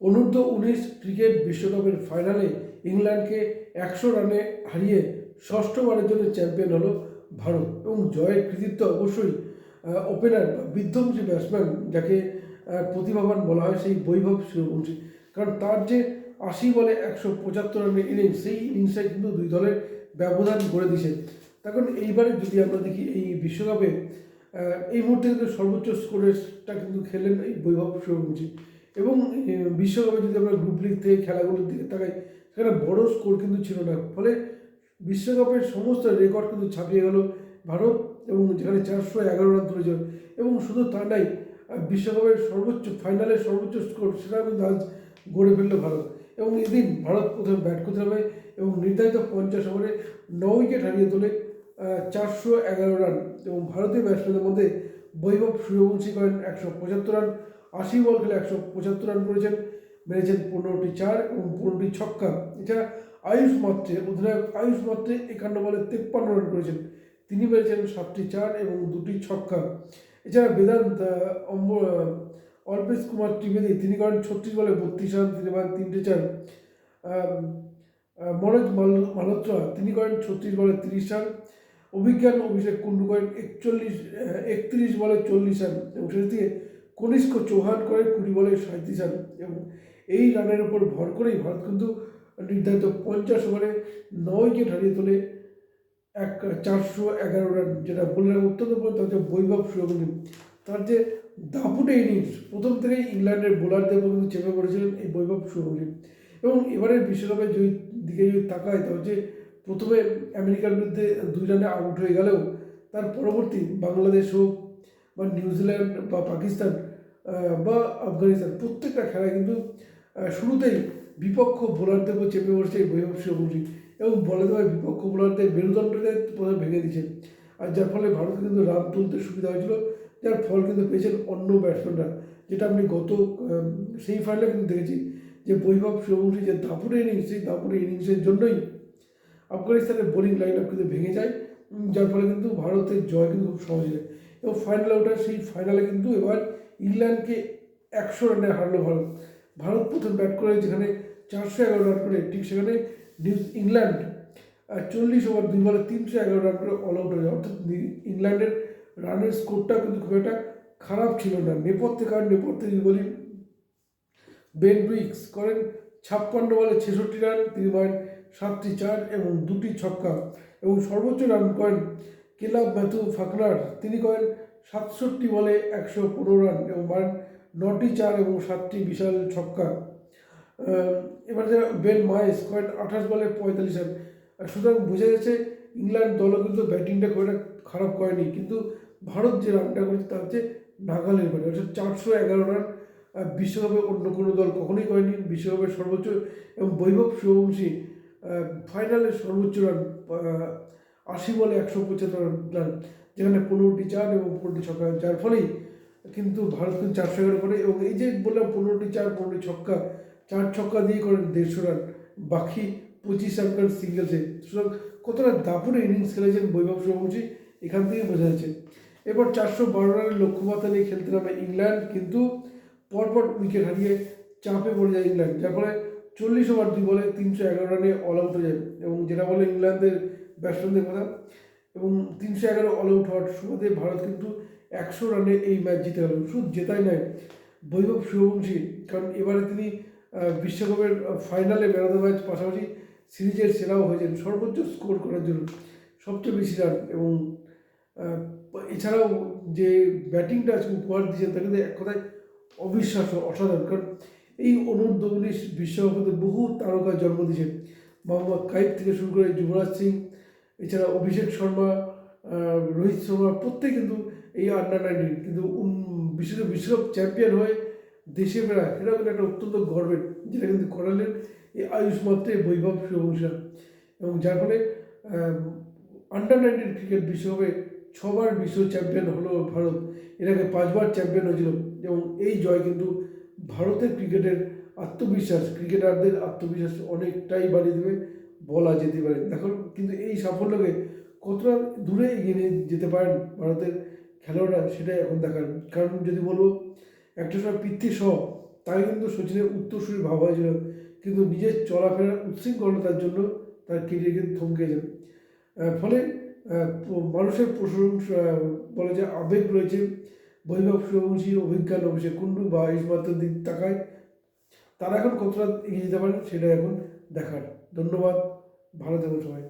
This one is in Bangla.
অনূর্ধ্ব উনিশ ক্রিকেট বিশ্বকাপের ফাইনালে ইংল্যান্ডকে একশো রানে হারিয়ে ষষ্ঠবারের জন্য চ্যাম্পিয়ন হলো ভারত এবং জয়ের কৃতিত্ব অবশ্যই ওপেনার বা বিধ্বংসী ব্যাটসম্যান যাকে প্রতিভাবান বলা হয় সেই বৈভব সূর্যবংশী কারণ তার যে আশি বলে একশো পঁচাত্তর রানের ইনিংস সেই ইনিংসে কিন্তু দুই দলের ব্যবধান করে দিয়েছে। তখন এইবারে যদি আমরা দেখি এই বিশ্বকাপে এই মুহূর্তে কিন্তু সর্বোচ্চ স্কোরেরটা কিন্তু খেলেন এই বৈভব সূর্যবংশী এবং বিশ্বকাপে যদি আমরা গ্রুপ লিগ থেকে খেলাগুলোর দিকে তাকাই, সেখানে বড় স্কোর কিন্তু ছিল না। ফলে বিশ্বকাপের সমস্ত রেকর্ড কিন্তু ছাপিয়ে গেল ভারত এবং যেখানে চারশো এগারো রান তুলেছিল। এবং শুধু তা নাই বিশ্বকাপের সর্বোচ্চ ফাইনালের সর্বোচ্চ স্কোর সেটা কিন্তু আজ গড়ে ফেলল ভারত। এবং এদিন ভারত প্রথমে ব্যাট করতে হবে এবং নির্ধারিত পঞ্চাশ ওভারে ন উইকেট হারিয়ে তোলে চারশো এগারো রান। এবং ভারতীয় ব্যাটসম্যানদের মধ্যে বৈভব সূর্যবংশী করেন একশো পঁচাত্তর রান। আশি বল খেলে একশো পঁচাত্তর রান করেছেন। মেরেছেন পনেরোটি চার এবং পনেরোটি ছক্কা। এছাড়া আয়ুষ মাত্রে, অধিনায়ক আয়ুষ মাত্রে একান্ন বলে তেপ্পান্ন রান করেছেন। তিনি মেরেছেন সাতটি চার এবং দুটি ছক্কা। এছাড়া বেদান্ত অম্ব অল্পেশ কুমার ত্রিবেদী, তিনি করেন ছত্রিশ বলে বত্রিশ রান তিনি মারেন তিনটে চার। মনোজ মাল- মালহোত্রা, তিনি করেন ছত্রিশ বলে তিরিশ রান অভিজ্ঞান অভিষেক কুন্ডু করেন একচল্লিশ একত্রিশ বলে চল্লিশ রান এবং দিকে কনিষ্ক চৌহান করে কুড়ি বলে সাঁত্রিশ রান এবং এই রানের উপর ভর করেই ভারত কিন্তু নির্ধারিত পঞ্চাশ ওভারে ন উইকেট হারিয়ে তোলে এক চারশো এগারো রান, যেটা বললাম অত্যন্ত তার যে বৈভব সূর্যবংশী তার যে দাপুটে ইনিংস, প্রথম থেকেই ইংল্যান্ডের বোলারদের উপর কিন্তু চেপে পড়েছিলেন এই বৈভব সূর্যবংশী এবং এবারের বিশ্বকাপের যদি দিকে যদি তাকায় তা হচ্ছে প্রথমে আমেরিকার বিরুদ্ধে দুই রানে আউট হয়ে গেলেও তার পরবর্তী বাংলাদেশ হোক বা নিউজিল্যান্ড বা পাকিস্তান বা আফগানিস্তান। প্রত্যেকটা খেলায় কিন্তু শুরুতেই বিপক্ষ বোলারদের উপর চেপে পড়ছে বৈভব সূর্যবংশী এবং বলে দেওয়া বিপক্ষ বোলারদের মেরুদণ্ডকে প্রথমে ভেঙে দিয়েছে আর যার ফলে ভারত কিন্তু রান তুলতে সুবিধা হয়েছিল, যার ফল কিন্তু পেয়েছেন অন্য ব্যাটসম্যানরা যেটা আমি গত সেই ফাইনালে কিন্তু দেখেছি যে বৈভব সূর্যবংশী যে দাপুরে ইনিংস সেই দাপুরে ইনিংসের জন্যই আফগানিস্তানের বোলিং লাইন আপ কিন্তু ভেঙে যায় যার ফলে কিন্তু ভারতের জয় কিন্তু খুব সহজ হয় এবং ফাইনালে ওঠার সেই ফাইনালে কিন্তু এবার ইংল্যান্ডকে একশো রানে হারলো ভারত। ভারত প্রথম ব্যাট করে যেখানে চারশো এগারো রান করে, ঠিক সেখানে নিউজ ইংল্যান্ড চল্লিশ ওভার দুই বলে তিনশো এগারো রান করে অল আউট হয়ে অর্থাৎ ইংল্যান্ডের রানের স্কোরটা কিন্তু খুব একটা খারাপ ছিল না। নেপথ্যে কারণ নেপথ্যে যদি বলি বেন ব্রিক্স করেন ছাপ্পান্ন বলে ছেষট্টি রান তিনি মারেন সাতটি চার এবং দুটি ছক্কা। এবং সর্বোচ্চ রান করেন কেলাব ম্যাথু ফাকনার, তিনি করেন সাতষট্টি বলে একশো পনেরো রান এবং নটি চার এবং সাতটি বিশাল ছক্কা। এবার যে বেন মাইস করেন আঠাশ বলে পঁয়তাল্লিশ রান। সুতরাং বোঝা গেছে ইংল্যান্ড দলও কিন্তু ব্যাটিংটা খুব একটা খারাপ করেনি, কিন্তু ভারত যে রানটা করেছে তা হচ্ছে নাগালের মানে। অর্থাৎ চারশো এগারো রান বিশ্বকাপে অন্য কোনো দল কখনোই করেনি। বিশ্বকাপের সর্বোচ্চ এবং বৈভব সূর্যবংশী ফাইনালের সর্বোচ্চ রান আশি বলে একশো পঁচাত্তর রান। যেখানে পনেরোটি চার এবং পনেরোটি ছক্কা যার ফলেই কিন্তু ভারত কিন্তু চারশো এগারো করে। এবং এই যে বললাম পনেরোটি চার পনেরোটি ছক্কা চার ছক্কা দিয়ে করেন দেড়শো রান। বাকি পঁচিশ রান করেন সিঙ্গেলসে সুতরাং কতটা দাপুরে ইনিংস খেলেছেন বৈভব সূর্যবংশী এখান থেকে বোঝা যাচ্ছে। এবার চারশো বারো রানের লক্ষ্যমাত্রা নিয়ে খেলতে নামে ইংল্যান্ড, কিন্তু পরপর উইকেট হারিয়ে চাপে পড়ে যায় ইংল্যান্ড। যার ফলে চল্লিশ ওভার দুই বলে তিনশো এগারো রানে অল আউট হয়ে যায়। এবং যেটা বলে ইংল্যান্ডের ব্যাটসম্যানদের কথা এবং তিনশো এগারো অল আউট হওয়ার সুবাদে ভারত কিন্তু একশো রানে এই ম্যাচ জিতে গেল। শুধু জেতাই নয়, বৈভব সূর্যবংশী কারণ এবারে তিনি বিশ্বকাপের ফাইনালে ম্যান অফ দ্য ম্যাচ পাশাপাশি সিরিজের সেরাও হয়েছেন। সর্বোচ্চ স্কোর করার জন্য সবচেয়ে বেশি রান এবং এছাড়াও যে ব্যাটিংটা আজকে উপহার দিয়েছেন তা কিন্তু এক কথায় অবিশ্বাস্য, অসাধারণ। কারণ এই অনূর্ধ্ব উনিশ বিশ্বকাপে বহু তারকা জন্ম দিয়েছেন। মোহাম্মদ কাইফ থেকে শুরু করে যুবরাজ সিং এছাড়া অভিষেক শর্মা রোহিত শর্মা প্রত্যেক কিন্তু এই আন্ডার নাইনটিন কিন্তু বিশ্ব বিশ্বকাপ চ্যাম্পিয়ন হয়ে দেশে ফেরা, সেটাও কিন্তু একটা অত্যন্ত গর্বের, যেটা কিন্তু করালেন এই আয়ুষ মাত্রে বৈভব সূর্যবংশীরা এবং যার ফলে আন্ডার নাইনটিন ক্রিকেট বিশ্বকাপে ছবার বিশ্ব চ্যাম্পিয়ন হলো ভারত, এর আগে পাঁচবার চ্যাম্পিয়ন হয়েছিল। এবং এই জয় কিন্তু ভারতের ক্রিকেটের আত্মবিশ্বাস ক্রিকেটারদের আত্মবিশ্বাস অনেকটাই বাড়িয়ে দেবে। বলা যেতে পারে। দেখুন কিন্তু এই সাফল্যকে কতটা দূরে এগিয়ে নিয়ে যেতে পারেন ভারতের খেলোয়াড়রা, সেটাই এখন দেখার। কারণ যদি বলব, একটা সময় পৃথ্বী সহ তাকে কিন্তু সচিনের উত্তরসূরি ভাবা হয়েছিল। কিন্তু নিজের চলাফেরার উচ্ছৃঙ্খলতার জন্য তার কেরিয়ার কিন্তু থমকে যায় ফলে মানুষের প্রশংসা বলে যে আবেগ রয়েছে। বৈভব সূর্যবংশী অভিজ্ঞান অভিষেক কুণ্ডু বা ইসমাতের দিক তাকায়, তারা এখন কতটা এগিয়ে যেতে পারে সেটা এখন দেখার। ধন্যবাদ। ভালো থাকুন সবাই।